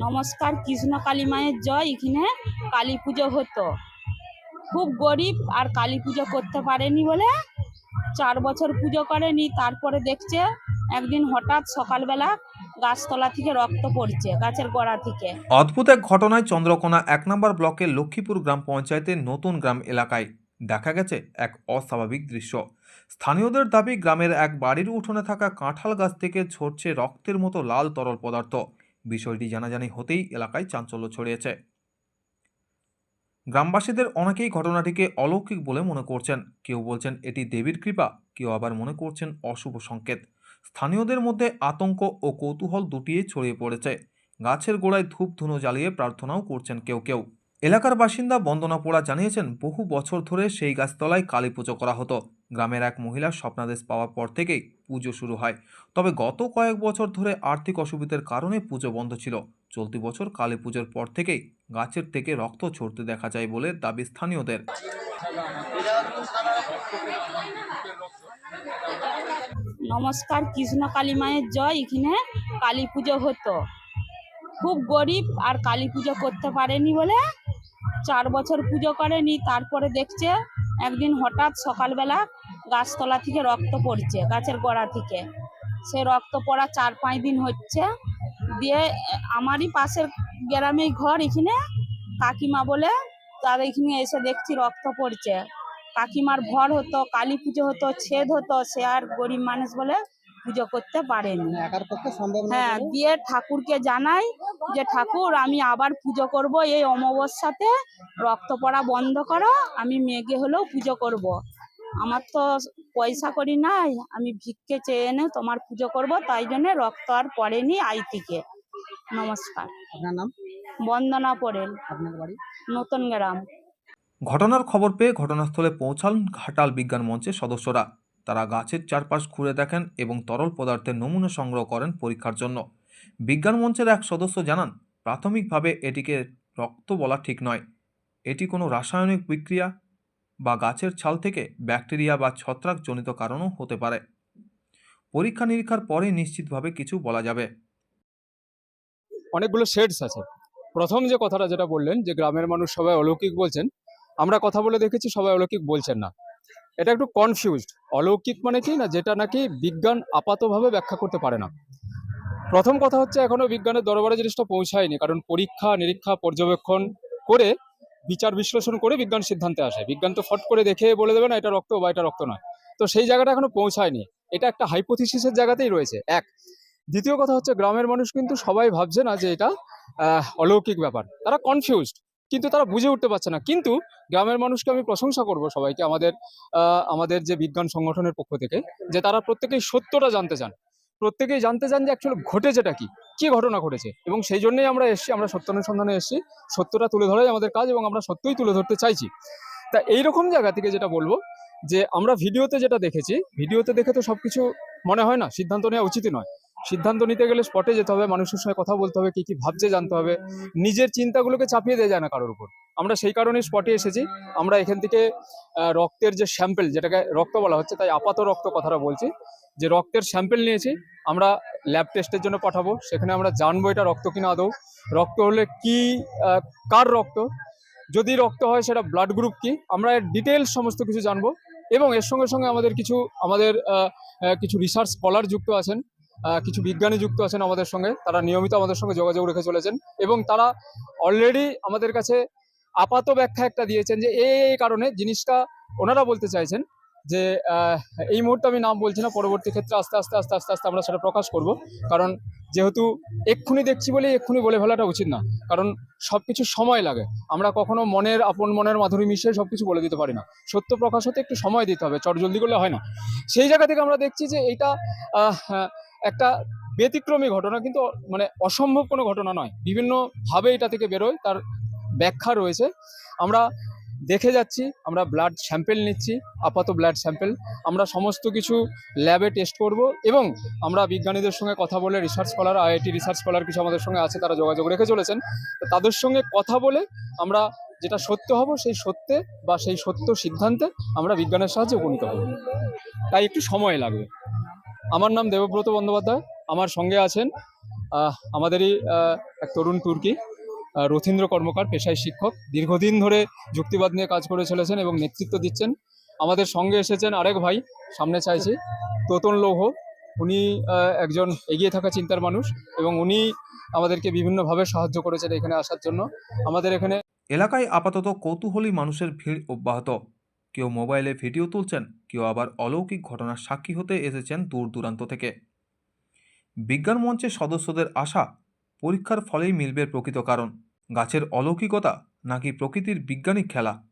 নমস্কার, কৃষ্ণ কালী মায়ের জয়, এখানে কালী পুজো হতো। খুব গরিব আর কালী পুজো করতে পারেনি বলে চার বছর পুজো করেনি, তারপরে দেখছে একদিন হঠাৎ সকালবেলা গাছতলা থেকে রক্ত পড়ছে, গাছের গোড়া থেকে। অদ্ভুত এক ঘটনায় চন্দ্রকোনা এক নম্বর ব্লকের লক্ষ্মীপুর গ্রাম পঞ্চায়েতের নতুন গ্রাম এলাকায় দেখা গেছে এক অস্বাভাবিক দৃশ্য। স্থানীয়দের দাবি, গ্রামের এক বাড়ির উঠোনে থাকা কাঁঠাল গাছ থেকে ঝরছে রক্তের মতো লাল তরল পদার্থ। বিষয়টি জানাজানি হতেই এলাকায় চাঞ্চল্য ছড়িয়েছে। গ্রামবাসীদের অনেকেই ঘটনাটিকে অলৌকিক বলে মনে করছেন। কেউ বলছেন এটি দেবীর কৃপা, কেউ আবার মনে করছেন অশুভ সংকেত। স্থানীয়দের মধ্যে আতঙ্ক ও কৌতূহল দুটিয়ে ছড়িয়ে পড়েছে। গাছের গোড়ায় ধূপ ধুনো জ্বালিয়ে প্রার্থনাও করছেন কেউ কেউ। এলাকার বাসিন্দা বন্দনা পোড়া জানিয়েছেন, বহু বছর ধরে সেই গাছতলায় কালী পুজো করা হতো। গ্রামের এক মহিলার স্বপ্নাদেশ পাওয়ার পর থেকেই পুজো শুরু হয়। তবে গত কয়েক বছর ধরে আর্থিক অসুবিধার কারণে পুজো বন্ধ ছিল। চলতি বছর কালী পুজোর পর থেকেই গাছের থেকে রক্ত ছড়তে দেখা যায় বলে দাবি স্থানীয়দের। নমস্কার, কৃষ্ণ কালী মায়ের জয়। এখানে কালী পুজো হতো। খুব গরিব আর কালী পুজো করতে পারেনি বলে চার বছর পুজো করেনি, তারপরে দেখছে একদিন হঠাৎ সকালবেলা গাছতলা থেকে রক্ত পড়ছে, গাছের গোড়া থেকে। সে রক্ত পড়া চার পাঁচ দিন হচ্ছে। দিয়ে আমারই পাশের গ্রামেই ঘর, এখানে কাকিমা বলে, তার এখানে এসে দেখছি রক্ত পড়ছে। কাকিমার ভর হতো, কালী পুজো হতো, ছেদ হতো, সে আর গরিব মানুষ বলে পুজো করতে পারেনি। সম্ভব হ্যাঁ দিয়ে ঠাকুরকে জানাই যে ঠাকুর আমি আবার পুজো করব। এই অমাবস্যাতে রক্ত পড়া বন্ধ করো। আমি মেঘে হলেও পুজো করব। আমার তো পয়সা করি নাই। আমি ভিক্ষে চেয়ে এনে তোমার পুজো করব। তাই জন্য রক্ত আর পড়েনি আই থেকে নমস্কার। আপনার নাম? বন্দনা পড়েন। আপনার বাড়ি? নতুন গ্রাম। ঘটনার খবর পেয়ে ঘটনাস্থলে পৌঁছান ঘাটাল বিজ্ঞান মঞ্চের সদস্যরা। তারা গাছের চারপাশ ঘুরে দেখেন এবং তরল পদার্থের নমুনা সংগ্রহ করেন পরীক্ষার জন্য। বিজ্ঞান মঞ্চের এক সদস্য জানান, প্রাথমিকভাবে এটিকে রক্ত বলা ঠিক নয়। এটি কোনো রাসায়নিক বিক্রিয়া বা গাছের ছাল থেকে ব্যাকটেরিয়া বা ছত্রাকজনিত কারণও হতে পারে। পরীক্ষা নিরীক্ষার পরে নিশ্চিতভাবে কিছু বলা যাবে। অনেকগুলো শেডস আছে। প্রথম যে কথাটা যেটা বললেন, যে গ্রামের মানুষ সবাই অলৌকিক বলছেন, আমরা কথা বলে দেখেছি সবাই অলৌকিক বলছেন না। এটা একটু কনফিউজড অলৌকিক মানে কি না, যেটা নাকি বিজ্ঞান আপাতভাবে ব্যাখ্যা করতে পারে না। প্রথম কথা হচ্ছে, এখনও বিজ্ঞানের দরবারে জিনিসটা পৌঁছায়নি, কারণ পরীক্ষা, নিরীক্ষা, পর্যবেক্ষণ করে বিচার বিশ্লেষণ করে বিজ্ঞান সিদ্ধান্তে আসে। বিজ্ঞান তো ফট করে দেখে বলে দেবে না, এটা রক্ত বা এটা রক্ত নয়। তো সেই জায়গাটা এখনও পৌঁছায়নি। এটা একটা হাইপোথিসিসের জায়গাতেই রয়েছে, এক। দ্বিতীয় কথা হচ্ছে, গ্রামের মানুষ কিন্তু সবাই ভাবছে না যে এটা অলৌকিক ব্যাপার। তারা কনফিউজড কিন্তু তারা বুঝে উঠতে পারছে না। কিন্তু গ্রামের মানুষকে আমি প্রশংসা করব সবাইকে, আমাদের আমাদের যে বিজ্ঞান সংগঠনের পক্ষ থেকে, যে তারা প্রত্যেকেই সত্যটা জানতে চান। প্রত্যেকেই জানতে চান যে অ্যাকচুয়ালি ঘটেছেটা কি কি ঘটনা ঘটেছে? এবং সেই জন্যই আমরা এসেছি, আমরা সত্য অনুসন্ধানে এসেছি, সত্যটা তুলে ধরাই আমাদের কাজ এবং আমরা সত্যই তুলে ধরতে চাইছি। তা এইরকম জায়গা থেকে যেটা বলব, যে আমরা ভিডিওতে যেটা দেখেছি, ভিডিওতে দেখে তো সব কিছু মনে হয় না, সিদ্ধান্ত নেওয়া উচিত নয়। সিদ্ধান্ত নিতে গেলে স্পটে যেতে হবে, মানুষের সঙ্গে কথা বলতে হবে, কি কি ভাবছে জানতে হবে। নিজের চিন্তাগুলোকে চাপিয়ে দেওয়া যায় না কারোর উপর। আমরা সেই কারণে স্পটে এসেছি। আমরা এখান থেকে রক্তের যে স্যাম্পেল যেটাকে রক্ত বলা হচ্ছে, তাই আপাত রক্ত কথাটা বলছি। যে রক্তের স্যাম্পেল নিয়েছি, আমরা ল্যাব টেস্টের জন্য পাঠাবো। সেখানে আমরা জানব এটা রক্ত কিনা আদৌ। রক্ত হলে কি কার রক্ত? যদি রক্ত হয়, সেটা ব্লাড গ্রুপ কি? আমরা ডিটেলস সমস্ত কিছু জানব। এবং এর সঙ্গে সঙ্গে আমাদের কিছু আমাদের কিছু রিসার্চ স্কলার যুক্ত আছেন। কিছু বিজ্ঞানী যুক্ত আছেন আমাদের সঙ্গে। তারা নিয়মিত আমাদের সঙ্গে যোগাযোগ রেখে চলেছেন এবং তারা অলরেডি আমাদের কাছে আপাত ব্যাখ্যা একটা দিয়েছেন যে এই কারণে জিনিসটা ওনারা বলতে চাইছেন যে এই মুহূর্তে আমি নাম বলছি না, পরবর্তী ক্ষেত্রে আস্তে আস্তে আস্তে আস্তে আস্তে আমরা সেটা প্রকাশ করব। কারণ যেহেতু এক্ষুনি দেখছি বলে এক্ষুনি বলে ফেলাটা উচিত না। কারণ সব কিছু সময় লাগে। আমরা কখনো মনের, আপন মনের মাধুরী মিশিয়ে সব কিছু বলে দিতে পারি না। সত্য প্রকাশ হতে একটু সময় দিতে হবে চট জলদি করলে হয় না। সেই জায়গা থেকে আমরা দেখছি যে এটা একটা ব্যতিক্রমী ঘটনা, কিন্তু মানে অসম্ভব কোনো ঘটনা নয়। বিভিন্নভাবে এটা থেকে বেরোয়, তার ব্যাখ্যা রয়েছে। আমরা দেখে যাচ্ছি, আমরা ব্লাড স্যাম্পেল নিচ্ছি, আপাত ব্লাড স্যাম্পেল আমরা সমস্ত কিছু ল্যাবে টেস্ট করব এবং আমরা বিজ্ঞানীদের সঙ্গে কথা বলে research scholar IIT research scholar কিছু আমাদের সঙ্গে আছে, তারা যোগাযোগ রেখে চলেছেন। তাদের সঙ্গে কথা বলে আমরা যেটা সত্য হব, সেই সত্যে বা সেই সত্য সিদ্ধান্তে আমরা বিজ্ঞানের সাহায্যে উপনীত হব। তাই একটু সময় লাগবে। আমার নাম দেবব্রত বন্দ্যোপাধ্যায়। আমার সঙ্গে আছেন আমাদেরই এক তরুণ তুর্কি রথীন্দ্র কর্মকার, পেশায় শিক্ষক। দীর্ঘদিন ধরে যুক্তিবাদ নিয়ে কাজ করে চলেছেন এবং নেতৃত্ব দিচ্ছেন। আমাদের সঙ্গে এসেছেন আরেক ভাই, সামনে চাইছি, তোতন লৌহ। উনি একজন এগিয়ে থাকা চিন্তার মানুষ এবং উনি আমাদেরকে বিভিন্নভাবে সাহায্য করেছেন এখানে আসার জন্য। আমাদের এখানে এলাকায় আপাতত কৌতূহলী মানুষের ভিড় অব্যাহত। কেউ মোবাইলে ভিডিও তুলছেন, কেউ আবার অলৌকিক ঘটনার সাক্ষী হতে এসেছেন দূর দূরান্ত থেকে। বিজ্ঞান মঞ্চের সদস্যদের আশা, পরীক্ষার ফলেই মিলবে প্রকৃত কারণ। গাছের অলৌকিকতা নাকি প্রকৃতির বিজ্ঞানিক খেলা?